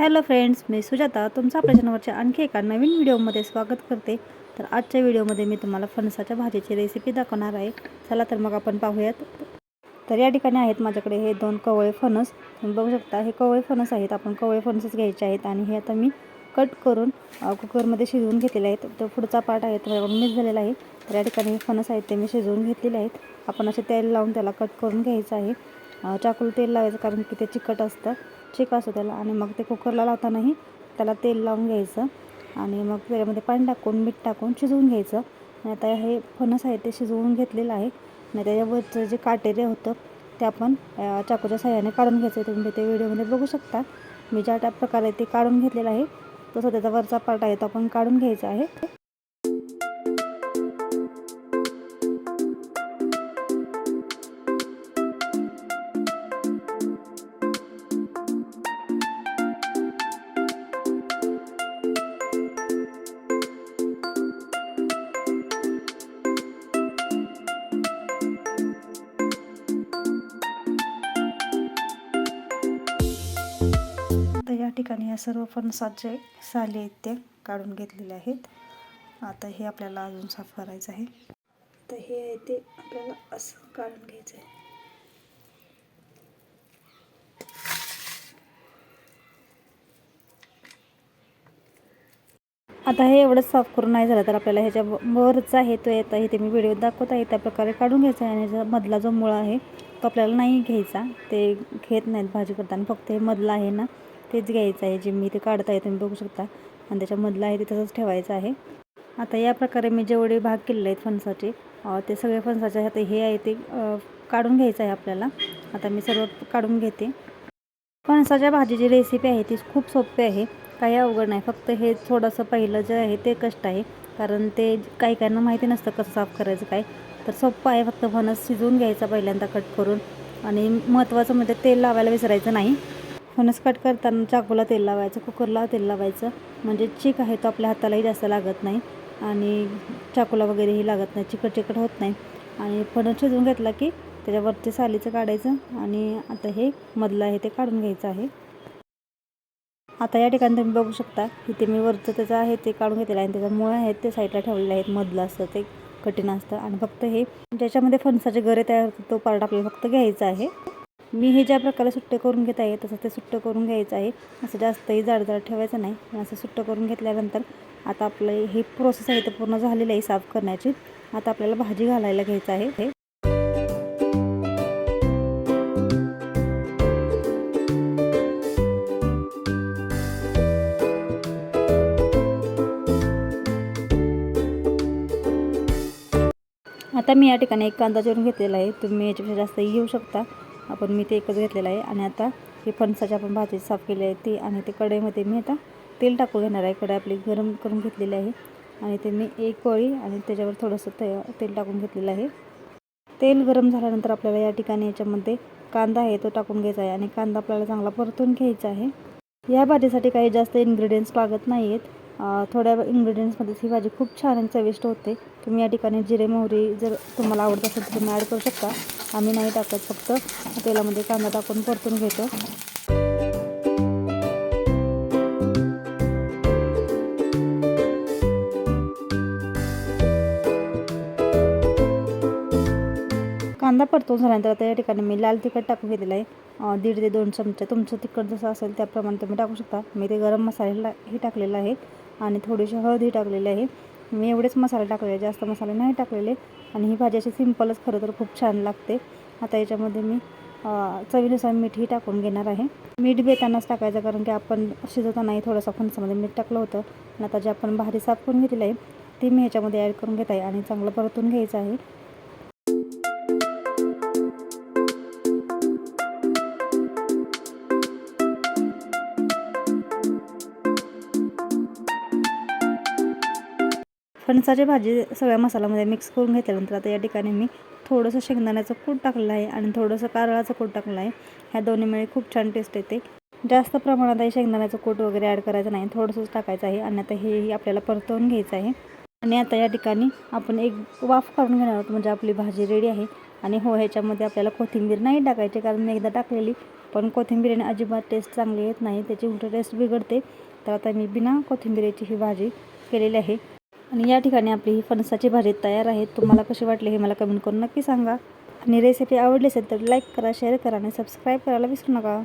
Hello friends मी सुजाता तुमचं आपल्या चॅनलवरच्या आणखी एका नवीन व्हिडिओमध्ये स्वागत करते. तर आजच्या व्हिडिओमध्ये मी तुम्हाला फणसाच्या भाजीची रेसिपी दाखवणार आहे. चला तर मग आपण पाहूयात. तर या ठिकाणी आहेत माझ्याकडे हे दोन कवळे फणस. तुम्ही बघू शकता हे कवळे फणस आहेत. आपण कवळे फणसच घ्यायचे आहेत आणि हे आता मी कट करून कुकरमध्ये शिजवून घेतलेले आहेत. तर पुढचा पार्ट आहे तो माझ्याकडून मिस झालेला आहे. तर या ठिकाणी हे फणस आहेत ते मी शिजवून घेतलेले आहेत. आपण असे तेल लावून त्याला कट करून घ्यायचं आहे. अ, चाकूला तेल लावायचं कारण की ते चिकट असतं. चिक असतं त्याला आणि मग ते कुकरला लावतानाही त्याला तेल लावून घ्यायचं आणि मग त्याच्यामध्ये पाणी टाकून मीठ टाकून शिजवून घ्यायचं. आणि आता हे फणस आहे ते शिजवून घेतलेलं आहे. आणि त्याच्यावरचं जे काटेरे होतं ते आपण चाकूच्या साह्याने काढून घ्यायचं. तुम्ही ते व्हिडिओमध्ये बघू शकता. मी ज्या त्या प्रकारे ते काढून घेतलेलं आहे तसं त्याचा वरचा पार्ट आहे तो आपण काढून घ्यायचा आहे. ठिकाणी या सर्व फणसाचे साले आहेत ते काढून घेतलेले आहेत. आता हे आपल्याला अजून साफ करायचं आहे. तर हे आहे ते आपल्याला असं काढून घ्यायचं आहे. आता हे एवढंच साफ करून नाही झालं तर आपल्याला ह्याच्या वरचा आहे तो येत आहे ते मी व्हिडिओ दाखवत आहे त्या प्रकारे काढून घ्यायचा आहे. आणि ह्याचा मधला जो मुळा आहे तो आपल्याला नाही घ्यायचा. ते घेत नाहीत भाजी करताना फक्त हे मधला आहे ना. तेच घ्यायचं आहे जे मी ते काढत आहे तुम्ही बघू शकता. आणि त्याच्यामधलं आहे ते तसंच ठेवायचं आहे. आता या प्रकारे मी जेवढे भाग केलेले आहेत फणसाचे ते सगळे फणसाचे आता हे आहे ते काढून घ्यायचं आहे आपल्याला. आता मी सर्व काढून घेते. फणसाच्या भाजीची रेसिपी आहे ती खूप सोपी आहे. काही अवघड नाही फक्त हे थोडंसं पहिलं जे आहे ते कष्ट आहे. कारण ते काही काहींना माहिती नसतं कसं साफ करायचं काय. तर सोपं आहे फक्त फणस शिजवून घ्यायचा पहिल्यांदा कट करून. आणि महत्त्वाचं म्हणजे तेल लावायला विसरायचं नाही. फणस कट करताना चाकूला तेल लावायचं कुकरला तेल लावायचं. म्हणजे चिक आहे तो आपल्या हातालाही जास्त लागत नाही आणि चाकूला वगैरेही लागत नाही चिकट चिकट होत नाही. आणि फणस शिजवून घेतला की त्याच्यावरती सालीचं काढायचं आणि आता हे मधलं आहे ते काढून घ्यायचं आहे. आता या ठिकाणी तुम्ही बघू शकता इथे मी वरचं त्याचं आहे ते काढून घेतलेलं आहे आणि त्याचं मुळं आहेत ते साईडला ठेवलेले आहेत मधलं असतं ते कठीण असतं. आणि फक्त हे ज्याच्यामध्ये फणसाचे गरे तयार होतात तो पार्ट आपल्याला फक्त घ्यायचा आहे. मी हे ज्या प्रकारे सुट्टं करून घेत आहे तसं ते सुट्टं करून घ्यायचं आहे. असं जास्तही जाड जाड ठेवायचं नाही. पण असं सुट्टं करून घेतल्यानंतर आता आपलं हे प्रोसेस आहे ते पूर्ण झालेलं आहे साफ करण्याची. आता आपल्याला भाजी घालायला घ्यायचं आहे. हे आता मी या ठिकाणी एक कांदा चिरून घेतलेला आहे. तुम्ही याच्यापेक्षा जास्तही घेऊ शकता. आपण मी ते एकच घेतलेलं आहे. आणि आता हे फणसाची आपण भाजी साफ केली आहे ती आणि ते कढईमध्ये मी आता तेल टाकून घेणार आहे. कढई आपली गरम करून घेतलेली आहे. आणि ते मी एक पोळी आणि त्याच्यावर थोडंसं ते तेल टाकून घेतलेलं आहे. तेल गरम झाल्यानंतर आपल्याला या ठिकाणी याच्यामध्ये कांदा आहे तो टाकून घ्यायचा आहे. आणि कांदा आपल्याला चांगला परतून घ्यायचा आहे. या भाजीसाठी काही जास्त इन्ग्रेडियंट्स लागत नाही आहेत थोड्या इन्ग्रेडियंट्समध्येच ही भाजी खूप छान आणि चविष्ट होते. तुम्ही या ठिकाणी जिरे मोहरी जर तुम्हाला आवडत असेल तर तुम्ही ॲड करू शकता. आम्ही नाही टाकत फक्त तेलामध्ये कांदा टाकून परतून घेतो. कांदा परतून झाल्यानंतर आता या ठिकाणी मी लाल तिखट टाकून घेतलेलं आहे. दीड ते दोन चमचे तुमचं तिखट जसं असेल त्याप्रमाणे तुम्ही टाकू शकता. मी ते गरम मसाल्याला ही टाकलेलं आहे. आणि थोडीशी हळदी टाकलेली आहे. मी एवढेच मसाले टाकलेले जास्त मसाले नाही टाकलेले. आणि ही भाजी अशी सिंपलच खरं तर खूप छान लागते. आता याच्यामध्ये मी चवीनुसार मीठही टाकून घेणार आहे. मीठ बेतानाच टाकायचं कारण की आपण शिजवतानाही थोडंसं फणसामध्ये मीठ टाकलं होतं. आणि आता जे आपण भाजी साफ करून घेतलेली आहे ती मी ह्याच्यामध्ये ॲड करून घेत आहे आणि चांगलं परतून घ्यायचं आहे. फणसाची भाजी सगळ्या मसाल्यामध्ये मिक्स करून घेतल्यानंतर आता या ठिकाणी मी थोडंसं शेंगदाण्याचं कूट टाकलेलं आहे आणि थोडंसं कारळाचं कूट टाकलं आहे. ह्या दोन्हीमुळे खूप छान टेस्ट येते. जास्त प्रमाणात शेंगदाण्याचं कूट वगैरे ॲड करायचं नाही. थोडंसंच टाकायचं आहे आणि आता हेही आपल्याला परतवून घ्यायचं आहे. आणि आता या ठिकाणी आपण एक वाफ काढून घेणार आहोत. म्हणजे आपली भाजी रेडी आहे. आणि हो ह्याच्यामध्ये आपल्याला कोथिंबीर नाही टाकायची कारण मी एकदा टाकलेली. पण कोथिंबीरीने अजिबात टेस्ट चांगली येत नाही. त्याची उलट टेस्ट बिघडते. तर आता मी बिना कोथिंबीरीची ही भाजी केलेली आहे. आणि या ठिकाणी आपली ही फणसाची भाजी तयार आहे. तुम्हाला कशी वाटली हे मला कमेंट करून नक्की सांगा. आणि रेसिपी आवडली असेल तर लाईक करा शेअर करा आणि सबस्क्राईब करायला विसरू नका.